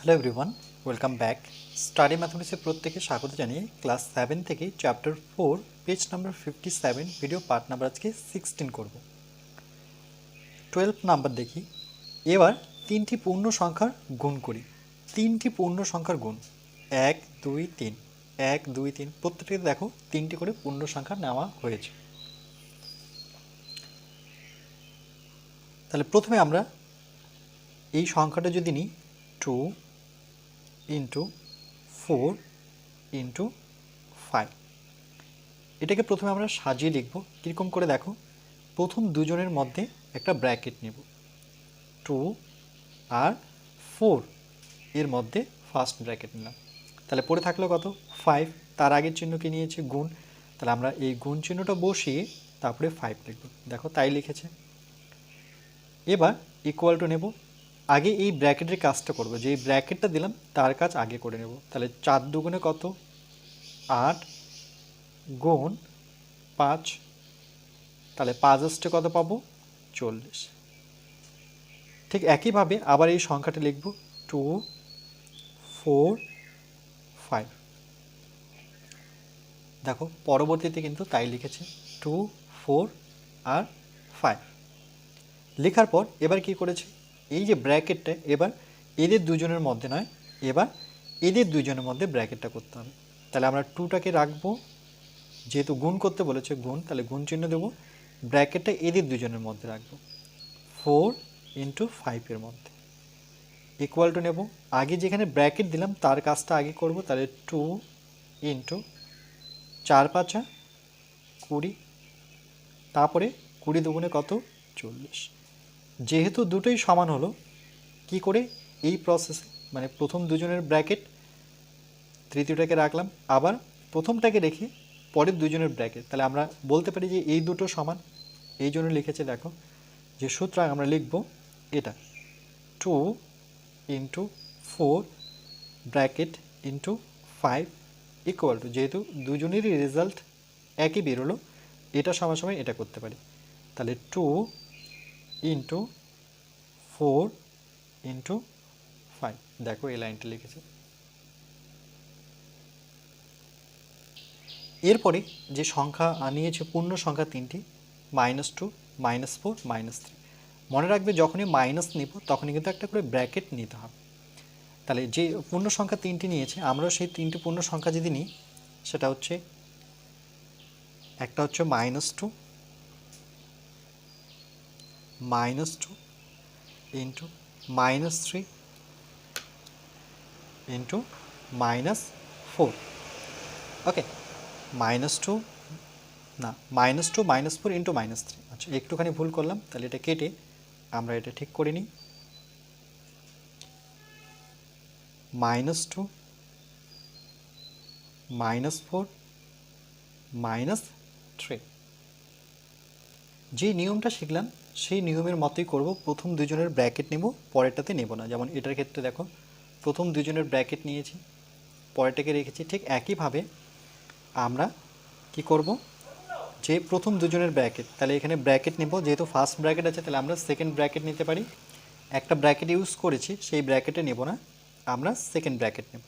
Hello everyone welcome back study ম্যাথমেটিক্সের প্রত্যেকে স্বাগত জানিয়ে ক্লাস সেভেন থেকে chapter four page number fifty seven video part number আজকে sixteen করব। টুয়েলভ নাম্বার দেখি। এবার তিনটি পূর্ণ সংখ্যার গুণ করি। তিনটি পূর্ণ সংখ্যার গুণ। এক, দুই, তিন। এক, দুই, তিন। প্রত্যেকটি দেখো তিনটি করে পূর্ণ সংখ্যা নেওয়া হয়েছে। তাহলে প্রথমে আমরা এই সংখ্যাটা যদি নিই two into four into five এটাকে প্রথমে আমরা সাজিয়ে লিখব। কীরকম করে দেখো? প্রথম দুজনের মধ্যে একটা ব্র্যাকেট নেব। টু আর ফোর এর মধ্যে ফার্স্ট ব্র্যাকেট নিলাম। তাহলে পড়ে থাকল কত? ফাইভ তার আগের চিহ্ন কি নিয়েছে? গুণ। তাহলে আমরা এই গুণ চিহ্নটা বসিয়ে তারপরে ফাইভ লিখব। দেখো, তাই লিখেছে। এবার ইকুয়াল টু নেব। আগে এই ব্র্যাকেটের কাজটা করব। যে ব্র্যাকেটটা দিলাম, তার কাজ আগে করে নেব। তাহলে চার দুগুণে কত? আট গুণ পাঁচ। তাহলে পাঁচ আসতে কত পাবো? চল্লিশ। ঠিক একইভাবে আবার এই সংখ্যাটা লিখব, টু, ফোর, ফাইভ। দেখো, পরবর্তীতে কিন্তু তাই লিখেছে, টু, ফোর আর ফাইভ। লেখার পর এবার কি করেছে? এই যে ব্র্যাকেটটা এবার এদের দুজনের মধ্যে নয়, এবার এদের দুজনের মধ্যে ব্র্যাকেটটা করতে হবে। তাহলে আমরা টুটাকে রাখব, যেহেতু গুণ করতে বলেছে গুণ, তাহলে গুণ চিহ্ন দেবো। ব্র্যাকেটটা এদের দুজনের মধ্যে রাখব। ফোর ইন্টু ফাইভের মধ্যে। ইকুয়াল টু নেব। আগে যেখানে ব্র্যাকেট দিলাম, তার কাজটা আগে করব, তাহলে টু ইন্টু চার পাঁচা কুড়ি, তারপরে কুড়ি দুগুণে কত? চল্লিশ। যেহেতু দুটোই সমান হলো, কি করে এই প্রসেসে মানে প্রথম দুজনের ব্র্যাকেট তৃতীয়টাকে রাখলাম, আবার প্রথমটাকে রেখে পরের দুজনের ব্র্যাকেট তাহলে আমরা বলতে পারি যে এই দুটো সমান। এই জন্য লিখেছে দেখো যে সুতরাং আমরা লিখব এটা two into four bracket into five equal to যেহেতু দুজনেরই রেজাল্ট একই বেরোলো, এটা সময় সময় এটা করতে পারি। তাহলে two into four into five. দেখো এই লাইনটা লিখেছে। এরপরে যে সংখ্যা নিয়েছে পূর্ণ সংখ্যা তিনটি minus two minus four minus three মনে রাখবে যখনই মাইনাস নিব, তখনই কিন্তু একটা করে ব্র্যাকেট নিতে হবে। তাহলে যে পূর্ণ সংখ্যা তিনটি নিয়েছে, আমরাও সেই তিনটি পূর্ণ সংখ্যা যদি নিই, সেটা হচ্ছে একটা হচ্ছে minus two minus two into minus three into minus four okay minus two না minus two minus four into minus three আচ্ছা একটুখানি ভুল করলাম, তাহলে এটা কেটে আমরা এটা ঠিক করে নিই। Minus two minus four minus three যে নিয়মটা শিখলাম সেই নিয়মের মতোই করব। প্রথম দুজনের ব্র্যাকেট নেব, পরেরটাতে নেব না। যেমন এটার ক্ষেত্রে দেখো, প্রথম দুজনের ব্র্যাকেট নিয়েছি, পরেরটাকে রেখেছি। ঠিক একইভাবে আমরা কি করব? যে প্রথম দুজনের ব্র্যাকেট তাহলে এখানে ব্র্যাকেট নেব। যেহেতু ফার্স্ট ব্র্যাকেট আছে, তাহলে আমরা সেকেন্ড ব্র্যাকেট নিতে পারি। একটা ব্র্যাকেট ইউজ করেছি, সেই ব্র্যাকেটে নেব না। আমরা সেকেন্ড ব্র্যাকেট নেব।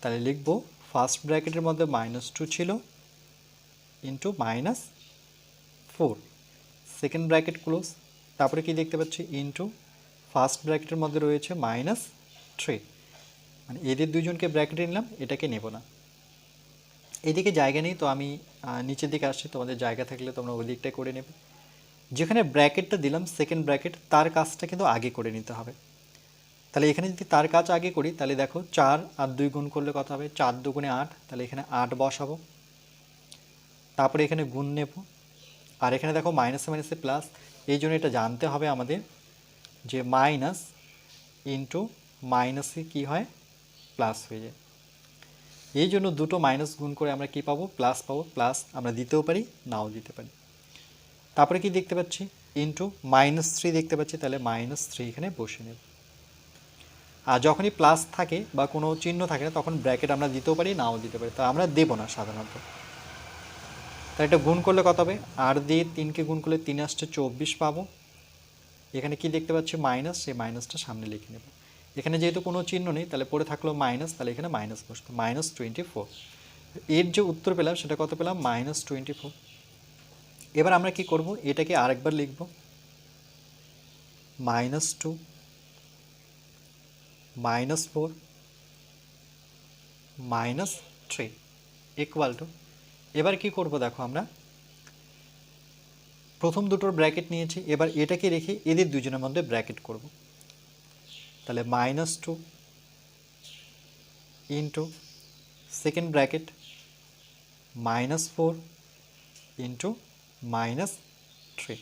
তাহলে লিখব ফার্স্ট ব্র্যাকেটের মধ্যে মাইনাস টু ছিল into minus four second bracket close তারপরে কি দেখতে পাচ্ছি? ইন্টু ফার্স্ট ব্র্যাকেটের মধ্যে রয়েছে মাইনাস থ্রি মানে এদের দুজনকে ব্র্যাকেটে নিলাম, এটাকে নেব না। এদিকে জায়গা নেই, তো আমি নিচের দিকে আসছি, তোমাদের জায়গা থাকলে তোমরা ওই দিকটাই করে নেবে। যেখানে ব্র্যাকেটটা দিলাম সেকেন্ড ব্র্যাকেট তার কাজটা কিন্তু আগে করে নিতে হবে। তাহলে এখানে যদি তার কাজ আগে করি, তাহলে দেখো চার আর দুই গুণ করলে কত হবে? চার দুগুণে আট, তাহলে এখানে আট বসাবো। তারপরে এখানে গুণ নেব। আর এখানে দেখো মাইনাসে মাইনাসে প্লাস এই জন্য এটা জানতে হবে আমাদের যে মাইনাস ইন্টু মাইনাসে কী হয়? প্লাস হয়ে যায়। এই জন্য দুটো মাইনাস গুণ করে আমরা কি পাবো? প্লাস পাবো। প্লাস আমরা দিতেও পারি, নাও দিতে পারি। তারপরে কি দেখতে পাচ্ছি? ইন্টু মাইনাস থ্রি দেখতে পাচ্ছি, তাহলে মাইনাস থ্রি এখানে বসে নেব। আর যখনই প্লাস থাকে বা কোনো চিহ্ন থাকে না, তখন ব্র্যাকেট আমরা দিতেও পারি, নাও দিতে পারি। তা আমরা দেবো না সাধারণত। তাহলে এটা গুণ করলে কত হবে? আর দিয়ে তিনকে গুণ করলে তিন আসছে চব্বিশ পাবো। এখানে কি দেখতে পাচ্ছি? মাইনাস সেই মাইনাসটা সামনে লিখে নেব। এখানে যেহেতু কোনো চিহ্ন নেই, তাহলে পড়ে থাকল মাইনাস, তাহলে এখানে মাইনাস বসতো মাইনাস টোয়েন্টি ফোর এর যে উত্তর পেলাম, সেটা কত পেলাম? মাইনাস টোয়েন্টি ফোর এবার আমরা কি করব? এটাকে আরেকবার লিখব। Minus two, minus four, minus three equal to এবার কি করব দেখো আমরা? প্রথম দুটোর ব্র্যাকেট নিয়েছি, এবার এটাকে রেখে এদের দুজনের মধ্যে ব্র্যাকেট করব। তাহলে minus two into second bracket minus four into minus three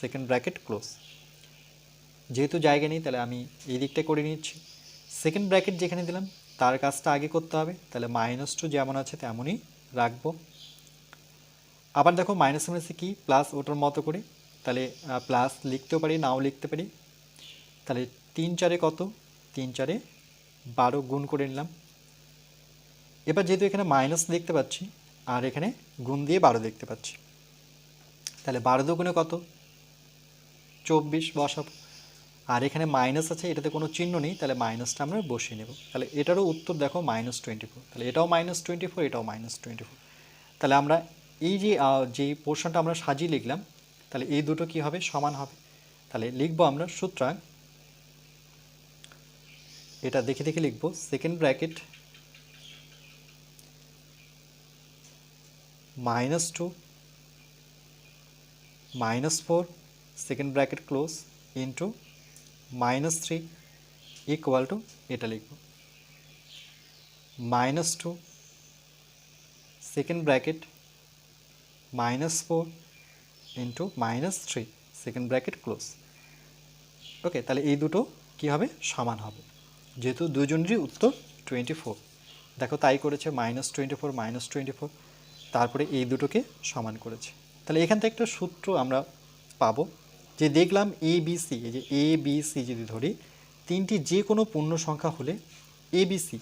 second bracket close যেহেতু জায়গা নেই, তাহলে আমি এই দিকটা করে নিচ্ছি। সেকেন্ড ব্র্যাকেট যেখানে দিলাম, তার কাজটা আগে করতে হবে। তাহলে মাইনাস টু যেমন আছে, তেমনই রাখব। আবার দেখো মাইনাস মাইনাসে কি? প্লাস ওটার মতো করে। তাহলে প্লাস লিখতেও পারি, নাও লিখতে পারি। তাহলে তিন চারে কত? তিন চারে বারো গুণ করে নিলাম। এবার যেহেতু এখানে মাইনাস দেখতে পাচ্ছি, আর এখানে গুণ দিয়ে বারো দেখতে পাচ্ছি। তাহলে বারো দুগুণে কত? চব্বিশ বসাবো। আর এখানে মাইনাস আছে, এটাতে কোনো চিহ্ন নেই, তাহলে মাইনাসটা আমরা বসিয়ে নেব। তাহলে এটারও উত্তর দেখো মাইনাস টোয়েন্টি ফোর তাহলে এটাও মাইনাস টোয়েন্টি ফোর এটাও মাইনাস টোয়েন্টি ফোর তাহলে আমরা এই যে যে পোর্শনটা আমরা সাজিয়ে লিখলাম, তাহলে এই দুটো কি হবে? সমান হবে। তাহলে লিখব আমরা সুতরাং এটা দেখে দেখে লিখব। Second bracket minus two minus four second bracket close into minus three equal to এটা লিখব। Minus two second bracket minus four into minus three second bracket close okay তাহলে এই দুটো কি হবে? সমান হবে। যেহেতু দুজনেরই উত্তর টোয়েন্টি ফোর দেখো তাই করেছে minus twenty four minus twenty four তারপরে এই দুটোকে সমান করেছে। তাহলে এখান থেকে একটা সূত্র আমরা পাবো যে দেখলাম এ বি যে এ বি সি যদি ধরি, তিনটি যে কোনো পূর্ণ সংখ্যা হলে এ বি সি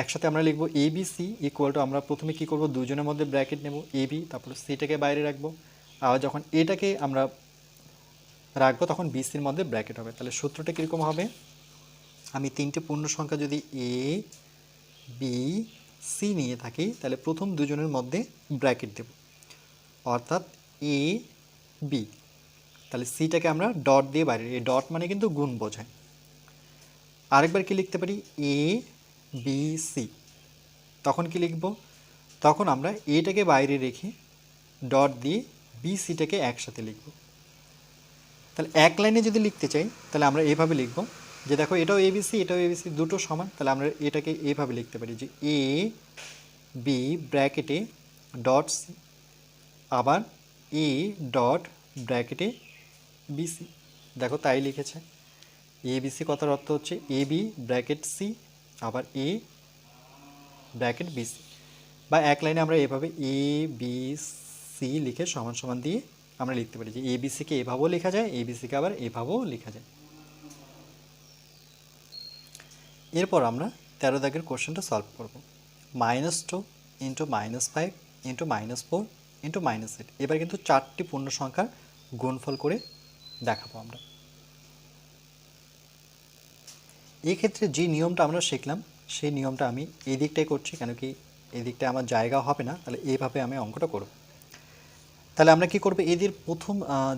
একসাথে আমরা লিখব A B C equal to আমরা প্রথমে কী করব? দুজনের মধ্যে ব্র্যাকেট নেব এ বি তারপর সিটাকে বাইরে রাখব। আর যখন এটাকে আমরা রাখব, তখন বিসির মধ্যে ব্র্যাকেট হবে। তাহলে সূত্রটা কীরকম হবে? আমি তিনটে পূর্ণ সংখ্যা যদি এ বি সি নিয়ে থাকি, তাহলে প্রথম দুজনের মধ্যে ব্র্যাকেট দেব। অর্থাৎ এ বি তাহলে সিটাকে আমরা ডট দিয়ে বাইরে এই ডট মানে কিন্তু গুণ বোঝায়। আরেকবার কি লিখতে পারি? এ বি সি তখন কি লিখব? তখন আমরা এটাকে বাইরে রেখে ডট দিয়ে বি সিটাকে একসাথে লিখব। তাহলে এক লাইনে যদি লিখতে চাই, তাহলে আমরা এভাবে লিখব যে দেখো এটাও এবিসি এটাও এবিসি দুটো সমান, তাহলে আমরা এটাকে এভাবে লিখতে পারি যে এ বি ব্র্যাকেটে ডট সি আবার এ ডট ব্র্যাকেটে বিসি দেখো তাই লিখেছে। এ বিসি কথার অর্থ হচ্ছে এ বি ব্র্যাকেট সি আবার এ ব্র্যাকেট বিসি বা এক লাইনে আমরা এভাবে এ বি সি লিখে সমান সমান দিয়ে আমরা লিখতে পারি যে এ বিসিকে এভাবেও লেখা যায় এ বিসিকে আবার এভাবেও লেখা যায়। এরপর আমরা তেরো দাগের কোশ্চেনটা সলভ করব। Minus two into minus five into minus four into minus eight এবার কিন্তু চারটি পূর্ণ সংখ্যার গুণফল করে দেখাবো আমরা। এই ক্ষেত্রে যে নিয়মটা আমরা শিখলাম, সেই নিয়মটা আমি এই দিকটাই করছি, কেন কি এই দিকটায় আমার জায়গা হবে না, তাহলে এইভাবে আমি অঙ্কটা করব। তাহলে আমরা কি করব? এদের প্রথম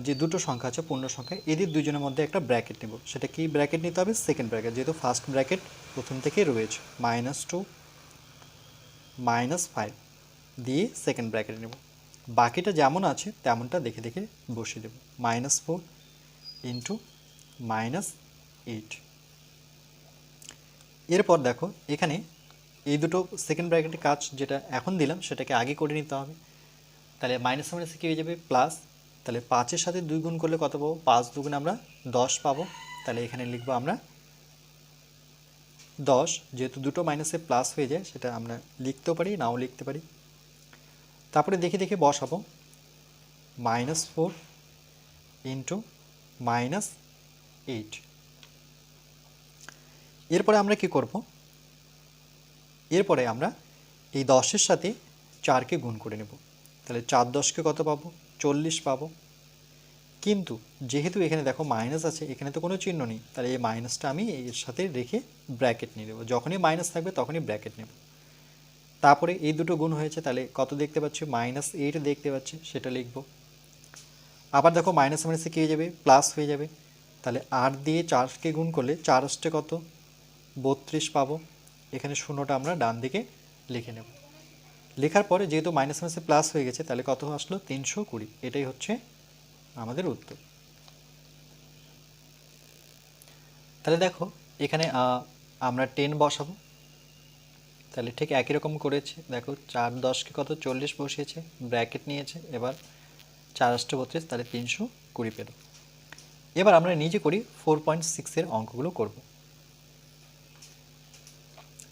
যে দুটো সংখ্যা আছে, পূর্ণ সংখ্যা, এদের দুজনের মধ্যে একটা ব্র্যাকেট নেব। সেটা কি ব্র্যাকেট নিতে হবে? সেকেন্ড ব্র্যাকেট যেহেতু ফার্স্ট ব্র্যাকেট প্রথম থেকেই রয়েছে। মাইনাস টু মাইনাস ফাইভ দিয়ে সেকেন্ড ব্র্যাকেট নেব। বাকিটা যেমন আছে, তেমনটা দেখে দেখে বসিয়ে দেব। Minus four into minus eight এরপর দেখো, এখানে এই দুটো সেকেন্ড ব্র্যাকেটের কাজ যেটা এখন দিলাম, সেটাকে আগে করে নিতে হবে। তাহলে মাইনাস মাইনাসে কী হয়ে যাবে? প্লাস তাহলে পাঁচের সাথে দুই গুণ করলে কত পাবো? পাঁচ দুগুণে আমরা দশ পাবো। তাহলে এখানে লিখব আমরা দশ। যেহেতু দুটো মাইনাসে প্লাস হয়ে যায়, সেটা আমরা লিখতেও পারি, নাও লিখতে পারি। তারপরে দেখে দেখে বসাবো। Minus four into minus eight এরপরে আমরা কি করব? এরপরে আমরা এই দশের সাথে চারকে গুণ করে নেব। তাহলে চার দশকে কত পাবো? চল্লিশ পাবো। কিন্তু যেহেতু এখানে দেখো মাইনাস আছে, এখানে তো কোনো চিহ্ন নেই। তাহলে এই মাইনাসটা আমি এর সাথে রেখে ব্র্যাকেট নিয়ে নেব। যখনই মাইনাস থাকবে তখনই ব্র্যাকেট নেব। তারপরে এই দুটো গুণ হয়েছে, তাহলে কত দেখতে পাচ্ছি? মাইনাস এইট দেখতে পাচ্ছি, সেটা লিখব। আবার দেখো মাইনাস মাইনাসে কী যাবে? প্লাস হয়ে যাবে। তাহলে আট দিয়ে চারকে গুণ করলে চার কত? বত্রিশ পাবো। এখানে শূন্যটা আমরা ডান দিকে লিখে নেব। লেখার পরে যেহেতু মাইনাস মাইনাসে প্লাস হয়ে গেছে, তাহলে কত আসলো? তিনশো কুড়ি। এটাই হচ্ছে আমাদের উত্তর। তাহলে দেখো, এখানে আমরা টেন বসাবো। তাহলে ঠিক একই রকম করেছে। দেখো, চার দশকে কত? চল্লিশ বসিয়েছে ব্র্যাকেট নিয়েছে। এবার চার আষ্ট বত্রিশ, তাহলে তিনশো কুড়ি পেল। এবার আমরা নিজে করি ফোর পয়েন্ট সিক্সের অঙ্কগুলো করব।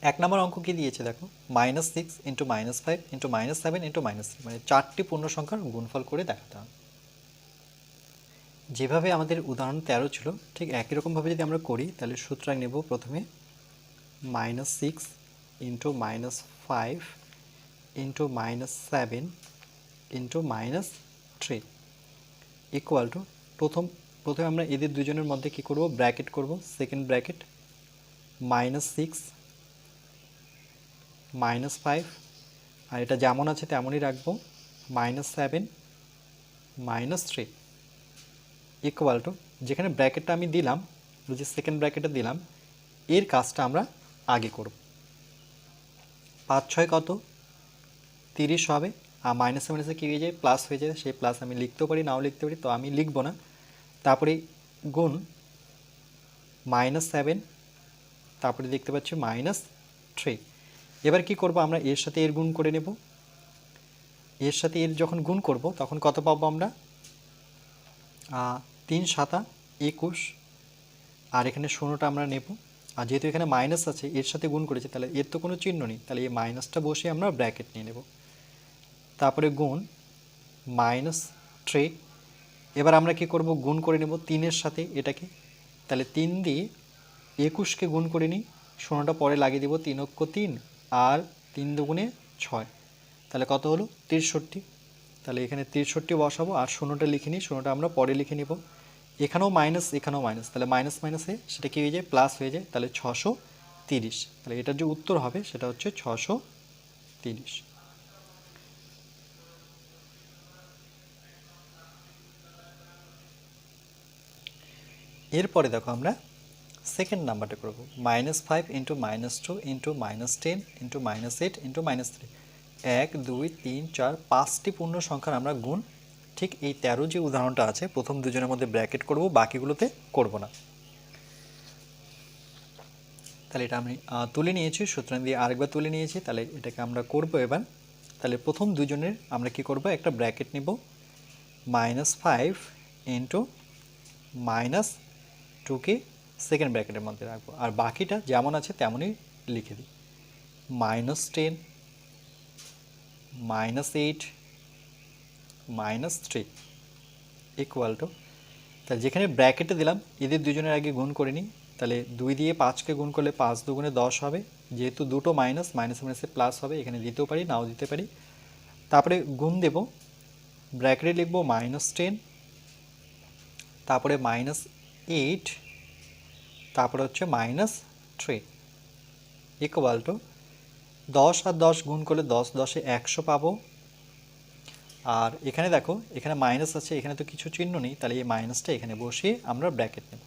এক নম্বর অঙ্ক কি দিয়েছে দেখো? Minus six into minus five into minus seven into minus three মানে চারটি পূর্ণ সংখ্যার গুণফল করে দেখাতে হবে। যেভাবে আমাদের উদাহরণ তেরো ছিল, ঠিক একই রকমভাবে যদি আমরা করি, তাহলে সূত্রাং নেব প্রথমে minus six into minus five into minus seven into minus three equal to প্রথম, প্রথমে আমরা এদের দুজনের মধ্যে কি করব? ব্র্যাকেট করব। Second bracket minus six minus five আর এটা যেমন আছে তেমনই রাখব minus seven minus three equal to যেখানে ব্র্যাকেটটা আমি দিলাম যে সেকেন্ড ব্র্যাকেটে দিলাম, এর কাজটা আমরা আগে করব। পাঁচ ছয় কত? তিরিশ হবে, আর মাইনাসে মাইনাসে কী হয়ে যায়? প্লাস হয়ে যায়, সেই প্লাস আমি লিখতেও পারি, নাও লিখতে পারি, তো আমি লিখব না। তারপরে গুণ মাইনাস সেভেন তারপরে দেখতে পাচ্ছি মাইনাস থ্রি এবার কি করব? আমরা এর সাথে এর গুণ করে নেব। এর সাথে এর যখন গুণ করব, তখন কত পাবো আমরা? তিন সাতা, একুশ। আর এখানে শূন্যটা আমরা নেব। আর যেহেতু এখানে মাইনাস আছে, এর সাথে গুণ করেছি, তাহলে এর তো কোনো চিহ্ন নেই। তাহলে এই মাইনাসটা বসে আমরা ব্র্যাকেট নিয়ে নেব। তারপরে গুণ মাইনাস থ্রি এবার আমরা কি করব? গুণ করে নেব তিনের সাথে এটাকে। তাহলে তিন দিয়ে একুশকে গুণ করে নিই। শূন্যটা পরে লাগিয়ে দেবো তিন অক্ষ তিন। আর তিন দুগুণে ছয়। তাহলে কত হলো? তিরষট্টি তাহলে এখানে তিরষট্টি বসাবো আর শূন্যটা লিখে নিই। শূন্যটা আমরা পরে লিখে নিব। এখানেও মাইনাস এখানেও মাইনাস তাহলে মাইনাস মাইনাসে সেটা কী হয়ে যায়? প্লাস হয়ে যায়। তাহলে ছশো তিরিশ। তাহলে এটার যে উত্তর হবে সেটা হচ্ছে ছশো তিরিশ। এরপরে দেখো আমরা সেকেন্ড নাম্বারটা করব। Minus five into minus two into minus ten into minus eight into minus three. এক, দুই, তিন, চার, পাঁচটি পূর্ণ সংখ্যার আমরা গুণ ঠিক এই তেরো যে উদাহরণটা আছে, প্রথম দুজনের মধ্যে ব্র্যাকেট করব, বাকিগুলোতে করব না। তাহলে এটা আমি তুলে নিয়েছি, সুতরাং দিয়ে আরেকবার তুলে নিয়েছি, তাহলে এটাকে আমরা করব এবার। তাহলে প্রথম দুজনের আমরা কি করব, একটা ব্র্যাকেট নিব। মাইনাস ফাইভ ইন্টু মাইনাস টুকে সেকেন্ড ব্র্যাকেটের মধ্যে রাখব। আর বাকিটা যেমন আছে তেমনই লিখে দিই। Minus ten minus eight minus three equal to তাহলে যেখানে ব্র্যাকেটে দিলাম, এদের দুজনের আগে গুণ করে নিই। তাহলে দুই দিয়ে পাঁচকে গুণ করলে পাঁচ দুগুণে দশ হবে। যেহেতু দুটো মাইনাস মাইনাস মাইনাসে প্লাস হবে, এখানে দিতেও পারি, নাও দিতে পারি। তারপরে গুণ দেব। ব্র্যাকেটে লিখব মাইনাস টেন তারপরে মাইনাস এইট তারপরে হচ্ছে মাইনাস থ্রি ইকুয়াল টু দশ আর দশ গুণ করলে দশ, দশে একশো পাবো। আর এখানে দেখো, এখানে মাইনাস আছে, এখানে তো কিছু চিহ্ন নেই, তাহলে এই মাইনাসটা এখানে বসিয়ে আমরা ব্র্যাকেট নেব।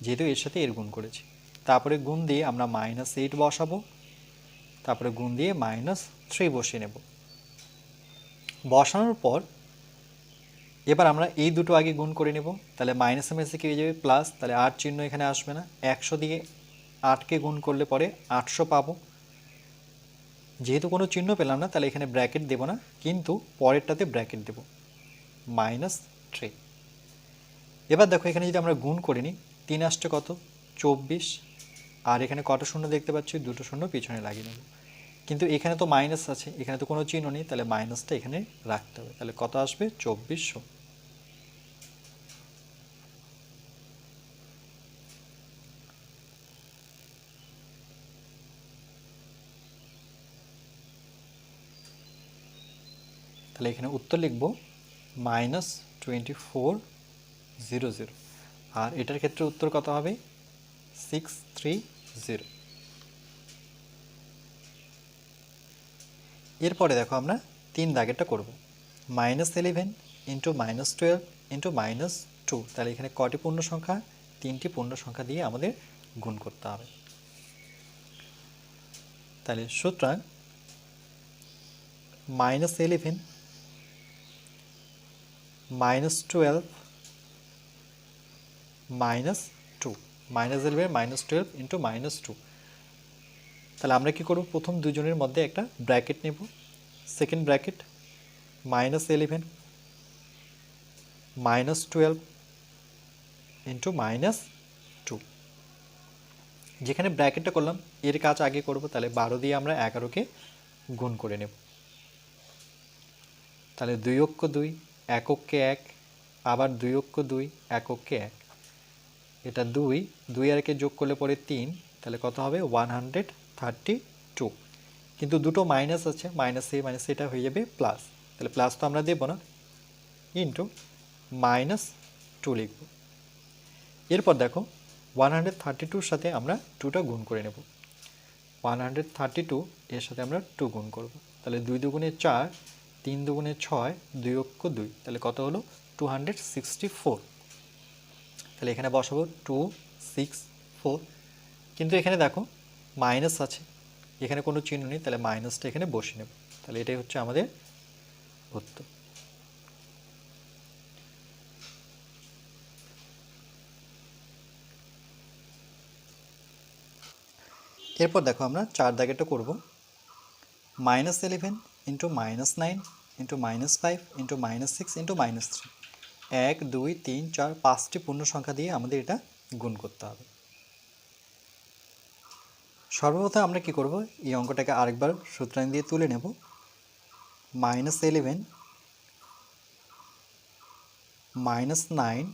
যেহেতু এর সাথে এর গুণ করেছি। তারপরে গুণ দিয়ে আমরা মাইনাস এইট বসাবো। তারপরে গুণ দিয়ে মাইনাস থ্রি বসিয়ে নেব। বসানোর পর এবার আমরা এই দুটো আগে গুণ করে নেব। তাহলে মাইনাসে কী হয়ে যাবে প্লাস তাহলে আট চিহ্ন এখানে আসবে না। একশো দিয়ে আটকে গুণ করলে পরে আটশো পাবো। যেহেতু কোনো চিহ্ন পেলাম না, তাহলে এখানে ব্র্যাকেট দেবো না, কিন্তু পরেরটাতে ব্র্যাকেট দেব। মাইনাস থ্রি এবার দেখো, এখানে যদি আমরা গুণ করে নিই, তিন আসছে কত? চব্বিশ। আর এখানে কটা শূন্য দেখতে পাচ্ছি? দুটো শূন্য পিছনে লাগিয়ে নেব কিন্তু এখানে তো মাইনাস আছে, এখানে তো কোনো চিহ্ন নেই, তাহলে মাইনাসটা এখানে রাখতে হবে। তাহলে কত আসবে? চব্বিশশো। তাহলে এখানে উত্তর লিখব minus twenty four zero zero আর এটার ক্ষেত্রে উত্তর কত হবে? সিক্স থ্রি জিরো এরপরে দেখো আমরা তিন দাগেরটা করব। Minus eleven into minus twelve into minus two তাহলে এখানে কটি পূর্ণ সংখ্যা? তিনটি পূর্ণ সংখ্যা দিয়ে আমাদের গুণ করতে হবে। তাহলে সুতরাং minus eleven minus twelve minus two minus eleven minus twelve into minus two তাহলে আমরা কি করব? প্রথম দুজনের মধ্যে একটা ব্র্যাকেট নেব। Second bracket minus eleven minus twelve into minus two যেখানে ব্র্যাকেটটা করলাম, এর কাজ আগে করব, তাহলে বারো দিয়ে আমরা এগারোকে গুণ করে নেব। তাহলে দুই অক্ষ দুই এককে এক, আবার দুই অক্ষ দুই, এককে এক। এটা দুই দুই আর একে যোগ করলে পরে তিন, তাহলে কত হবে? One hundred thirty two. কিন্তু দুটো মাইনাস আছে, মাইনাস এ, মাইনাস এটা হয়ে যাবে প্লাস। তাহলে প্লাস তো আমরা দেবো না। ইন্টু মাইনাস টু লিখব। এরপর দেখো, ওয়ান হান্ড্রেড থার্টি টুর সাথে আমরা টুটা গুণ করে নেব। ওয়ান হান্ড্রেড থার্টি টু এর সাথে আমরা টু গুণ করব। তাহলে দুই দুগুণে চার তিন দুগুণে ছয়, দুই অক্ষ দুই। তাহলে কত হলো? টু হান্ড্রেড সিক্সটি ফোর তাহলে এখানে বসাবো টু সিক্স ফোর কিন্তু এখানে দেখো মাইনাস আছে। এখানে কোনো চিহ্ন নেই, তাহলে মাইনাসটা এখানে বসে নেব। তাহলে এটাই হচ্ছে আমাদের উত্তর। এরপর দেখো আমরা চার দাগেটা করব। Minus eleven into minus nine into minus five into minus six into minus three এক, দুই, তিন, চার, পাঁচটি পূর্ণ সংখ্যা দিয়ে আমাদের এটা গুণ করতে হবে। সর্বপ্রথম আমরা কি করব? এই অঙ্কটাকে আরেকবার সূত্রায়ন দিয়ে তুলে নেব। Minus eleven minus nine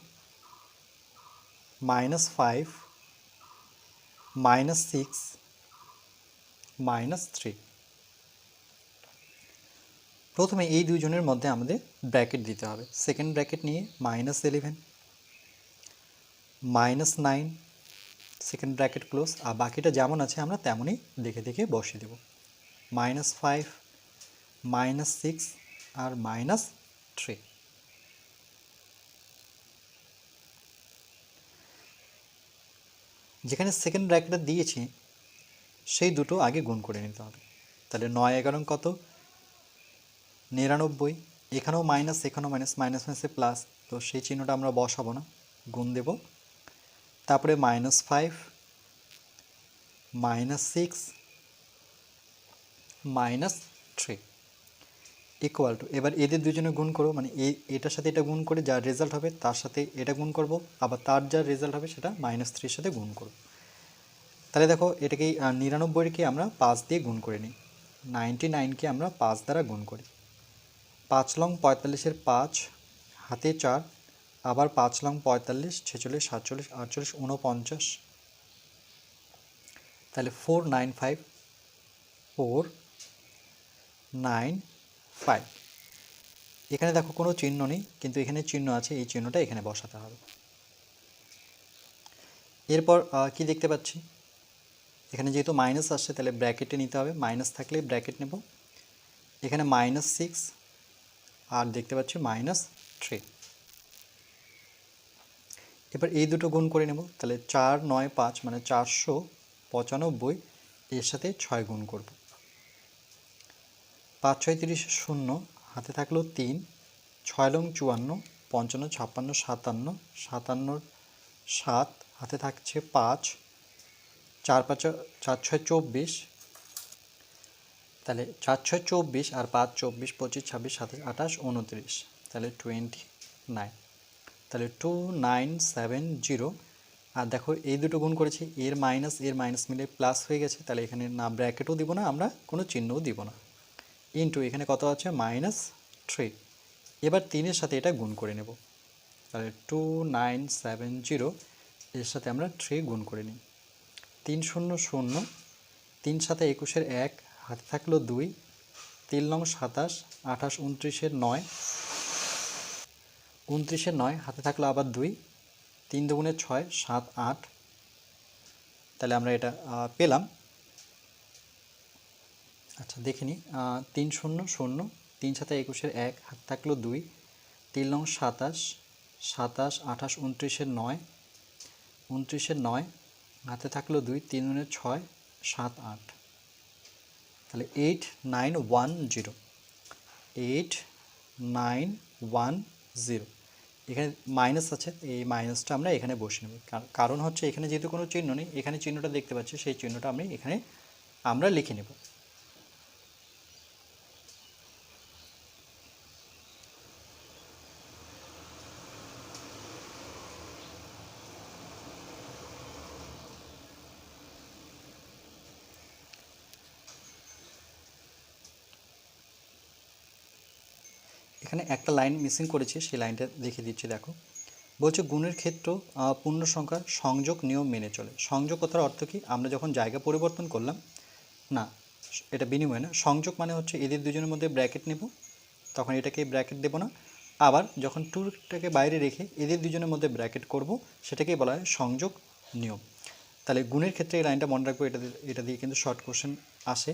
minus five minus six minus three প্রথমে এই দুইজনের মধ্যে আমাদের ব্র্যাকেট দিতে হবে। সেকেন্ড ব্র্যাকেট নিয়ে minus eleven minus nine second bracket close, আর বাকিটা যেমন আছে আমরা তেমনই দেখে দেখে বসিয়ে দেব। মাইনাস ফাইভ মাইনাস সিক্স আর মাইনাস থ্রি যেখানে সেকেন্ড ব্র্যাকেটটা দিয়েছি, সেই দুটো আগে গুণ করে নিতে হবে। তাহলে নয় এগারো কত? নিরানব্বই, এখানেও মাইনাস এখানেও মাইনাস মাইনাস মাইনাসে প্লাস তো সেই চিহ্নটা আমরা বসাবো না, গুণ দেব। তারপরে minus five minus six minus three equal to এবার এদের দুজনে গুণ করো মানে এটার সাথে এটা গুণ করে যার রেজাল্ট হবে তার সাথে এটা গুণ করব, আবার তার যার রেজাল্ট হবে সেটা মাইনাস থ্রির সাথে গুণ করব। তাহলে দেখো এটাকে নিরানব্বইকে আমরা পাঁচ দিয়ে গুণ করে নিই নাইনটি নাইনকে আমরা পাঁচ দ্বারা গুণ করি। পাঁচ লং পঁয়তাল্লিশের পাঁচ, হাতে চার, আবার পাঁচ লং পঁয়তাল্লিশ, ছেচল্লিশ, সাতচল্লিশ, আটচল্লিশ উনপঞ্চাশ তাহলে four nine five four nine five এখানে দেখো কোনো চিহ্ন নেই, কিন্তু এখানে চিহ্ন আছে, এই চিহ্নটা এখানে বসাতে হবে। এরপর কি দেখতে পাচ্ছি? এখানে যেহেতু মাইনাস আসছে, তাহলে ব্র্যাকেটে নিতে হবে। মাইনাস থাকলে ব্র্যাকেট নেব। এখানে মাইনাস সিক্স আর দেখতে পাচ্ছি মাইনাস থ্রি এবার এই দুটো গুণ করে নেব, তাহলে চার, নয়, পাঁচ মানে চারশো পঁচানব্বই, এর সাথে ছয় গুণ করব। পাঁচ, ছয়, তিরিশ, শূন্য, হাতে থাকল তিন, ছয় লং চুয়ান্ন, পঞ্চান্ন, ছাপ্পান্ন, সাতান্ন সাতান্নর সাত, হাতে থাকছে পাঁচ, চার পাঁচ, চার, ছয়, চব্বিশ তাহলে চার ছয় চব্বিশ আর পাঁচ চব্বিশ, পঁচিশ, ছাব্বিশ, সাতাশ আঠাশ উনত্রিশ। তাহলে টোয়েন্টি নাইন তাহলে টু নাইন সেভেন জিরো আর দেখো, এই দুটো গুণ করেছি, এর মাইনাস এর মাইনাস মিলে প্লাস হয়ে গেছে। তাহলে এখানে না ব্র্যাকেটও দিব না, আমরা কোনো চিহ্নও দিব না। ইন্টু এখানে কত আছে? মাইনাস থ্রি এবার তিনের সাথে এটা গুণ করে নেব। তাহলে টু নাইন সেভেন জিরো এর সাথে আমরা থ্রি গুণ করে নিই। তিন শূন্য শূন্য, তিন সাথে একুশের এক হাতে থাকল দুই তিন নং সাতাশ, আঠাশ উনত্রিশের নয় উনত্রিশের নয়, হাতে থাকল আবার দুই, তিন দুগুণে ছয়, সাত আট। তাহলে আমরা এটা পেলাম। আচ্ছা দেখে নিই তিন শূন্য শূন্য, তিন সাথে একুশের এক, হাত থাকল দুই তিন নং সাতাশ সাতাশ, আঠাশ উনত্রিশের নয় উনত্রিশের নয়, হাতে থাকল দুই, তিন দুগুণে ছয়, সাত আট। তাহলে eight nine one zero eight nine one zero এখানে মাইনাস আছে, এই মাইনাসটা আমরা এখানে বসে নেব। কার- কারণ হচ্ছে এখানে যেহেতু কোনো চিহ্ন নেই, এখানে চিহ্নটা দেখতে পাচ্ছি, সেই চিহ্নটা আমি এখানে, আমরা লিখে নেব। এখানে একটা লাইন মিসিং করেছি সেই লাইনটা দেখিয়ে দিচ্ছি দেখো। বলছে গুণের ক্ষেত্র পূর্ণ সংখ্যার সংযোগ নিয়ম মেনে চলে। সংযোগ কথার অর্থ কি? আমরা যখন জায়গা পরিবর্তন করলাম না এটা বিনিময় না সংযোগ মানে হচ্ছে এদের দুজনের মধ্যে ব্র্যাকেট নেব তখন এটাকে ব্র্যাকেট দেবো না। আবার যখন টুরটাকে বাইরে রেখে এদের দুজনের মধ্যে ব্র্যাকেট করব সেটাকেই বলা হয় সংযোগ নিয়ম। তাহলে গুণের ক্ষেত্রে এই লাইনটা মনে রাখব এটা এটা দিয়ে কিন্তু শর্ট কোশ্চেন আসে।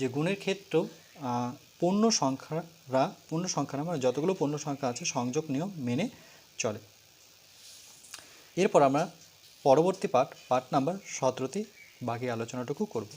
যে গুণের ক্ষেত্রেও আহ, পূর্ণ সংখ্যারা পণ্য সংখ্যারা মানে যতগুলো পণ্য সংখ্যা আছে, সংযোগ, নিয়ম মেনে চলে। এরপর আমরা পরবর্তী পাঠ পাঠ নাম্বার সতেরোতে বাকি আলোচনাটুকু করব।